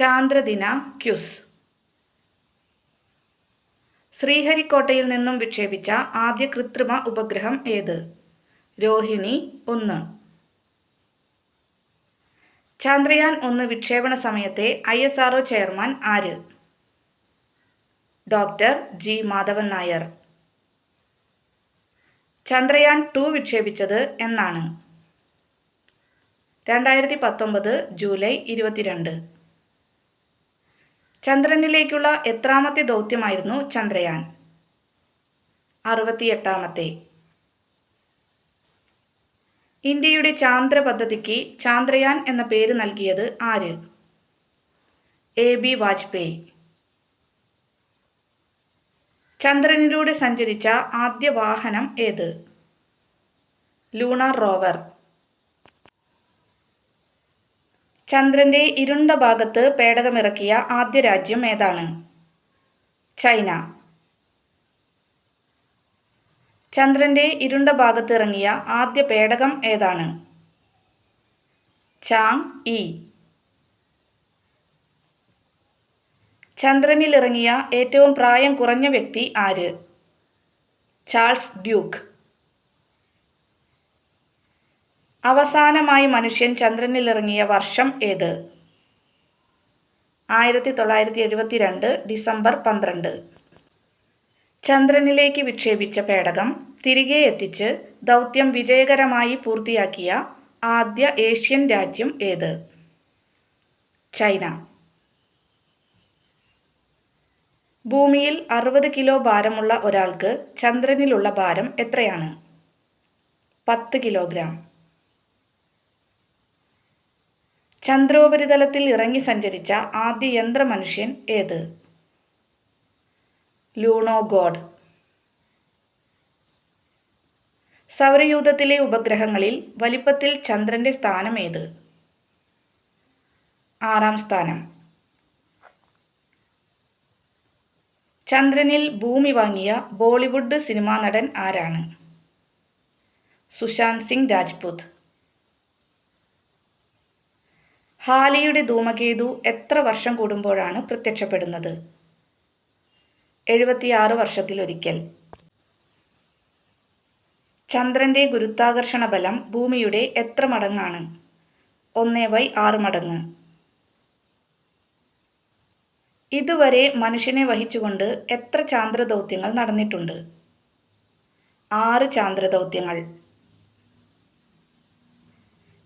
ചാന്ദ്രദിന quiz. ശ്രീഹരിക്കോട്ടയിൽ നിന്നും വിക്ഷേപിച്ച ആദ്യ കൃത്രിമ ഉപഗ്രഹം ഏത്? രോഹിണി ഒന്ന്. ചാന്ദ്രയാൻ ഒന്ന് വിക്ഷേപണ സമയത്തെ ഐ എസ് ആർ ചെയർമാൻ ആര്? Doctor G Madhavan Nair. Chandrayaan two വിക്ഷേപിച്ചത് എന്നാണ്. രണ്ടായിരത്തി പത്തൊമ്പത് ജൂലൈ ഇരുപത്തിരണ്ട്. ചന്ദ്രനിലേക്കുള്ള എത്രാമത്തെ ദൗത്യമായിരുന്നു ചന്ദ്രയാൻ. അറുപത്തിയെട്ടാമത്തെ. ഇന്ത്യയുടെ ചാന്ദ്ര പദ്ധതിക്ക് ചാന്ദ്രയാൻ എന്ന പേര് നൽകിയത് ആര്? A B Vajpayee. ചന്ദ്രനിലൂടെ സഞ്ചരിച്ച ആദ്യ വാഹനം ഏത്? Lunar rover. ചന്ദ്രന്റെ ഇരുണ്ട ഭാഗത്ത് പേടകമിറക്കിയ ആദ്യ രാജ്യം ഏതാണ്? ചൈന. ചന്ദ്രന്റെ ഇരുണ്ട ഭാഗത്ത് ഇറങ്ങിയ ആദ്യ പേടകം ഏതാണ്? ചാങ് ഇ ചന്ദ്രനിൽ ഇറങ്ങിയ ഏറ്റവും പ്രായം കുറഞ്ഞ വ്യക്തി ആര്? Charles Duke. അവസാനമായി മനുഷ്യൻ ചന്ദ്രനിൽ ഇറങ്ങിയ വർഷം ഏത്? ആയിരത്തി തൊള്ളായിരത്തി എഴുപത്തി രണ്ട് ഡിസംബർ പന്ത്രണ്ട്. ചന്ദ്രനിലേക്ക് വിക്ഷേപിച്ച പേടകം തിരികെ എത്തിച്ച് ദൗത്യം വിജയകരമായി പൂർത്തിയാക്കിയ ആദ്യ ഏഷ്യൻ രാജ്യം ഏത്? ചൈന. ഭൂമിയിൽ അറുപത് കിലോ ഭാരമുള്ള ഒരാൾക്ക് ചന്ദ്രനിലുള്ള ഭാരം എത്രയാണ്? പത്ത് കിലോഗ്രാം. ചന്ദ്രോപരിതലത്തിൽ ഇറങ്ങി സഞ്ചരിച്ച ആദ്യ യന്ത്രമനുഷ്യൻ ഏത്? Lunokhod. സൗരയൂഥത്തിലെ ഉപഗ്രഹങ്ങളിൽ വലിപ്പത്തിൽ ചന്ദ്രന്റെ സ്ഥാനം ഏത്? ആറാം സ്ഥാനം. ചന്ദ്രനിൽ ഭൂമി വാങ്ങിയ ബോളിവുഡ് സിനിമാ നടൻ ആരാണ്? സുശാന്ത് സിംഗ് രാജ്പുത്. ഹാലിയുടെ ധൂമകേതു എത്ര വർഷം കൂടുമ്പോഴാണ് പ്രത്യക്ഷപ്പെടുന്നത്? എഴുപത്തിയാറ് വർഷത്തിലൊരിക്കൽ. ചന്ദ്രന്റെ ഗുരുത്വാകർഷണ ബലം ഭൂമിയുടെ എത്ര മടങ്ങാണ്? ഒന്നേ ബൈ ആറ് മടങ്ങ്. ഇതുവരെ മനുഷ്യനെ വഹിച്ചുകൊണ്ട് എത്ര ചാന്ദ്രദൗത്യങ്ങൾ നടന്നിട്ടുണ്ട്? ആറ് ചാന്ദ്രദൗത്യങ്ങൾ.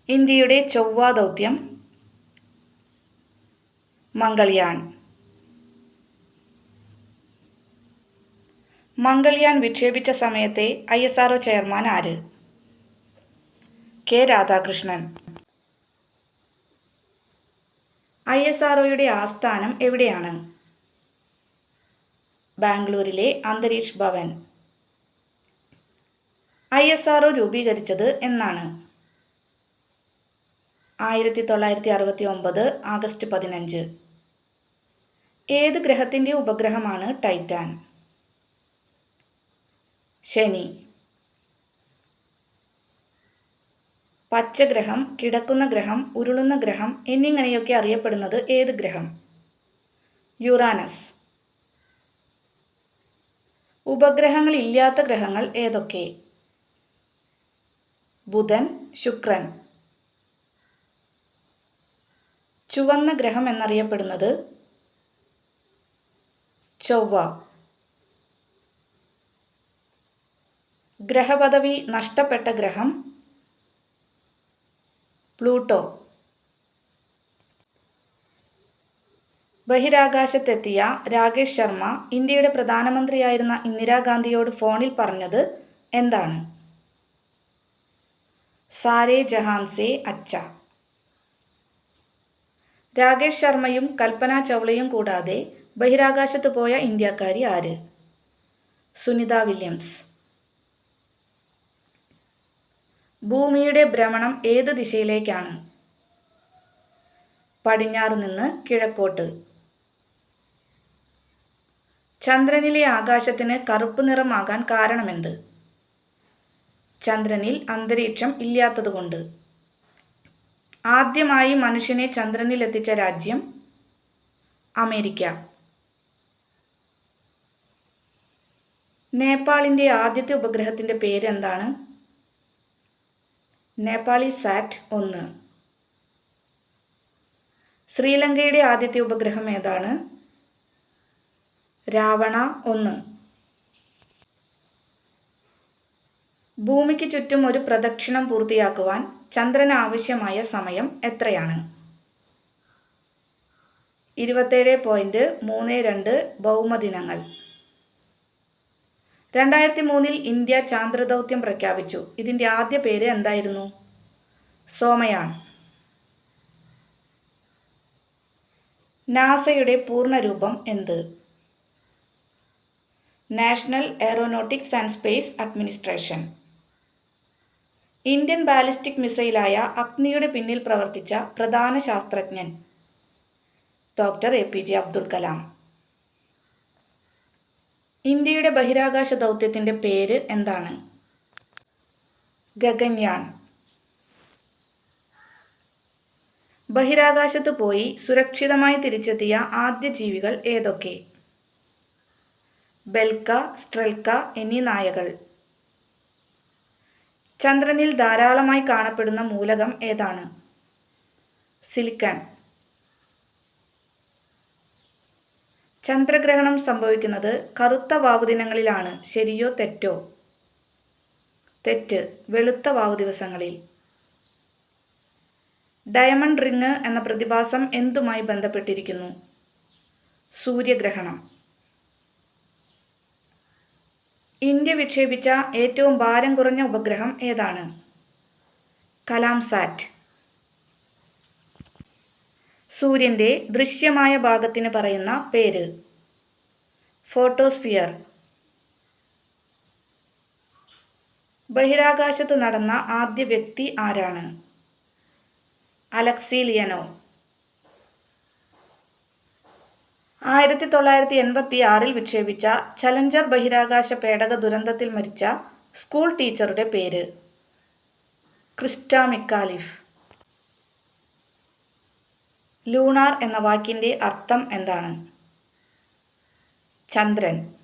ഇന്ത്യയുടെ ചൊവ്വ ദൗത്യം മംഗൾയാൻ. മംഗൾയാൻ വിക്ഷേപിച്ച സമയത്തെ ഐ എസ് ആർ ചെയർമാൻ ആര്? K Radhakrishnan. I S R ആസ്ഥാനം എവിടെയാണ്? ബാംഗ്ലൂരിലെ Antariksh Bhavan. I S R രൂപീകരിച്ചത് എന്നാണ്. ആയിരത്തി തൊള്ളായിരത്തി അറുപത്തി ഒമ്പത് ആഗസ്റ്റ് പതിനഞ്ച്. ഏത് ഗ്രഹത്തിന്റെ ഉപഗ്രഹമാണ് ടൈറ്റാൻ? ശനി. പച്ചഗ്രഹം കിടക്കുന്ന ഗ്രഹം ഉരുളുന്ന ഗ്രഹം എന്നിങ്ങനെയൊക്കെ അറിയപ്പെടുന്നത് ഏത് ഗ്രഹം? യുറാനസ്. ഉപഗ്രഹങ്ങളില്ലാത്ത ഗ്രഹങ്ങൾ ഏതൊക്കെ? ബുധൻ ശുക്രൻ. ചുവന്ന ഗ്രഹം എന്നറിയപ്പെടുന്നത് ചൊവ്വ. ഗ്രഹപദവി നഷ്ടപ്പെട്ട ഗ്രഹം. പ്ലൂട്ടോ. ബഹിരാകാശത്തെത്തിയ രാകേഷ് ശർമ്മ ഇന്ത്യയുടെ പ്രധാനമന്ത്രിയായിരുന്ന ഇന്ദിരാഗാന്ധിയോട് ഫോണിൽ പറഞ്ഞത് എന്താണ്? സാരേ ജഹാൻസെ അച്ച രാകേഷ് ശർമ്മയും കൽപ്പന ചൗളയും കൂടാതെ ബഹിരാകാശത്ത് പോയ ഇന്ത്യക്കാരി ആര്? സുനിത വില്യംസ്. ഭൂമിയുടെ ഭ്രമണം ഏത് ദിശയിലേക്കാണ്? പടിഞ്ഞാറ് നിന്ന് കിഴക്കോട്ട്. ചന്ദ്രനിലെ ആകാശത്തിന് കറുപ്പ് നിറമാകാൻ കാരണമെന്ത്? ചന്ദ്രനിൽ അന്തരീക്ഷം ഇല്ലാത്തതുകൊണ്ട്. ആദ്യമായി മനുഷ്യനെ ചന്ദ്രനിലെത്തിച്ച രാജ്യം അമേരിക്ക. നേപ്പാളിന്റെ ആദ്യത്തെ ഉപഗ്രഹത്തിന്റെ പേര് എന്താണ് നേപ്പാളി സാറ്റ് ഒന്ന്. ശ്രീലങ്കയുടെ ആദ്യത്തെ ഉപഗ്രഹം ഏതാണ്? രാവണ ഒന്ന്. ഭൂമിക്ക് ചുറ്റും ഒരു പ്രദക്ഷിണം പൂർത്തിയാക്കുവാൻ ചന്ദ്രന് ആവശ്യമായ സമയം എത്രയാണ്? ഇരുപത്തേഴ് പോയിന്റ് മൂന്ന് രണ്ട് ഭൗമദിനങ്ങൾ രണ്ടായിരത്തി മൂന്നിൽ ഇന്ത്യ ചാന്ദ്രദൗത്യം പ്രഖ്യാപിച്ചു. ഇതിന്റെ ആദ്യ പേര് എന്തായിരുന്നു? സോമയാൻ. നാസയുടെ പൂർണരൂപം എന്ത്? National aeronautics and space administration. Indian ballistic മിസൈലായ അഗ്നിയുടെ പിന്നിൽ പ്രവർത്തിച്ച പ്രധാന ശാസ്ത്രജ്ഞൻ doctor A P J Abdul Kalam. ഇന്ത്യയുടെ ബഹിരാകാശ ദൗത്യത്തിന്റെ പേര് എന്താണ്? ഗഗൻയാൻ. ബഹിരാകാശത്ത് പോയി സുരക്ഷിതമായി തിരിച്ചെത്തിയ ആദ്യ ജീവികൾ ഏതൊക്കെ? ബെൽക്ക സ്ട്രെൽക്ക എന്നീ നായകൾ. ചന്ദ്രനിൽ ധാരാളമായി കാണപ്പെടുന്ന മൂലകം ഏതാണ്? സിലിക്കൺ. ചന്ദ്രഗ്രഹണം സംഭവിക്കുന്നത് കറുത്ത വാവ് ദിനങ്ങളിലാണ് ശരിയോ തെറ്റോ? തെറ്റ് വെളുത്ത വാവ് ദിവസങ്ങളിൽ. ഡയമണ്ട് റിങ് എന്ന പ്രതിഭാസം എന്തുമായി ബന്ധപ്പെട്ടിരിക്കുന്നു? സൂര്യഗ്രഹണം. ഇന്ത്യ വിക്ഷേപിച്ച ഏറ്റവും ഭാരം കുറഞ്ഞ ഉപഗ്രഹം ഏതാണ്? കലാം സാറ്റ് സൂര്യന്റെ ദൃശ്യമായ ഭാഗത്തിന് പറയുന്ന പേര്. ഫോട്ടോസ്ഫിയർ. ബഹിരാകാശത്ത് നടന്ന ആദ്യ വ്യക്തി ആരാണ്? Alexei Leonov. ആയിരത്തി തൊള്ളായിരത്തി എൺപത്തി ആറിൽ വിക്ഷേപിച്ച ചലഞ്ചർ ബഹിരാകാശ പേടക ദുരന്തത്തിൽ മരിച്ച സ്കൂൾ ടീച്ചറുടെ പേര്. ക്രിസ്റ്റ മിക്കാലിഫ്. ലൂണാർ എന്ന വാക്കിന്റെ അർത്ഥം എന്താണ്? ചന്ദ്രൻ.